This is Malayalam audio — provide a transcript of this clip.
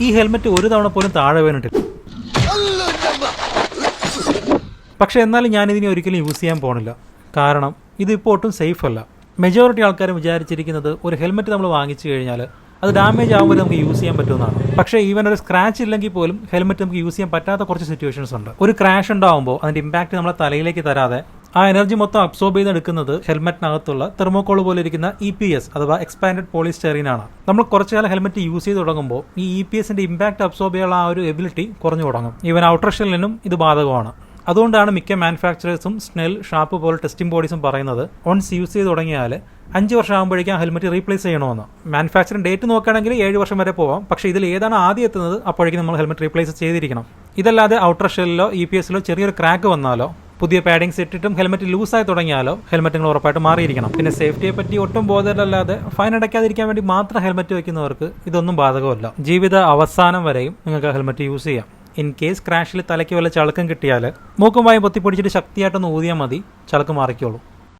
ഈ ഹെൽമെറ്റ് ഒരു തവണ പോലും താഴെ വീണിട്ടില്ല. പക്ഷേ എന്നാലും ഞാനിതിനെ ഒരിക്കലും യൂസ് ചെയ്യാൻ പോണില്ല. കാരണം ഇതിപ്പോൾ ഒട്ടും സേഫ് അല്ല. മെജോറിറ്റി ആൾക്കാരും വിചാരിച്ചിരിക്കുന്നത് ഒരു ഹെൽമെറ്റ് നമ്മൾ വാങ്ങിച്ചു കഴിഞ്ഞാൽ അത് ഡാമേജ് ആകുമ്പോൾ നമുക്ക് യൂസ് ചെയ്യാൻ പറ്റുമെന്നാണ്. പക്ഷേ ഈവൻ ഒരു സ്ക്രാച്ച് ഇല്ലെങ്കിൽ പോലും ഹെൽമെറ്റ് നമുക്ക് യൂസ് ചെയ്യാൻ പറ്റാത്ത കുറച്ച് സിറ്റുവേഷൻസ് ഉണ്ട്. ഒരു ക്രാഷ് ഉണ്ടാകുമ്പോൾ അതിന്റെ ഇമ്പാക്ട് നമ്മളെ തലയിലേക്ക് തരാതെ ആ എനർജി മൊത്തം അബ്സോർബ് ചെയ്തെടുക്കുന്നത് ഹെൽമെറ്റിനകത്തുള്ള തെർമോക്കോൾ പോലെ ഇരിക്കുന്ന ഇ പി എസ് അഥവാ എക്സ്പാൻഡഡ് പോളിസ്റ്റെറിനാണ് നമ്മൾ കുറച്ചു കാലം ഹെൽമെറ്റ് യൂസ് ചെയ്ത് തുടങ്ങുമ്പോൾ ഈ ഇ പി എസിന്റെ ഇമ്പാക്ട് അബ്സോർബ് ചെയ്യാനുള്ള ആ ഒരു എബിലിറ്റി കുറഞ്ഞു തുടങ്ങും. ഈവൻ ഔട്ടർ ഷെല്ലിനും ഇത് ബാധകമാണ്. അതുകൊണ്ടാണ് മിക്ക മാനുഫാക്ചറേഴ്സും സ്നെൽ ഷാപ്പ് പോലെ ടെസ്റ്റിംഗ് ബോഡീസും പറയുന്നത് വൺസ് യൂസ് ചെയ്ത് തുടങ്ങിയാൽ അഞ്ച് വർഷം ആകുമ്പോഴേക്കും ആ ഹെൽമെറ്റ് റീപ്ലേസ് ചെയ്യണമെന്ന്. മാനുഫാക്ചറിംഗ് ഡേറ്റ് നോക്കുകയാണെങ്കിൽ ഏഴ് വർഷം വരെ പോവാം. പക്ഷേ ഇതിൽ ഏതാണ് ആദ്യം എത്തുന്നത് അപ്പോഴേക്കും നമ്മൾ ഹെൽമെറ്റ് റീപ്ലേസ് ചെയ്തിരിക്കണം. ഇതല്ലാതെ ഔട്ടർ ഷെല്ലിലോ ഇ പി എസിലോ ചെറിയൊരു ക്രാക്ക് വന്നാലോ പുതിയ പാഡിങ്സ് ഇട്ടിട്ടും ഹെൽമെറ്റ് ലൂസായി തുടങ്ങിയാലോ ഹെൽമെറ്റ് നിങ്ങൾ ഉറപ്പായിട്ട് മാറിയിരിക്കണം. പിന്നെ സേഫ്റ്റിയെ പറ്റി ഒട്ടും ബോധമല്ലാതെ ഫൈൻ അടയ്ക്കാതിരിക്കാൻ വേണ്ടി മാത്രം ഹെൽമെറ്റ് വെക്കുന്നവർക്ക് ഇതൊന്നും ബാധകമല്ല. ജീവിത അവസാനം വരെയും നിങ്ങൾക്ക് ഹെൽമെറ്റ് യൂസ് ചെയ്യാം. ഇൻ കേസ് ക്രാഷിൽ തലയ്ക്ക് വല്ല ചളുക്കം കിട്ടിയാൽ മൂക്കും വായും പൊത്തിപ്പിടിച്ചിട്ട് ശക്തിയായിട്ടൊന്ന് ഊതിയാൽ മതി ചളുക്ക് മാറിക്കോളൂ.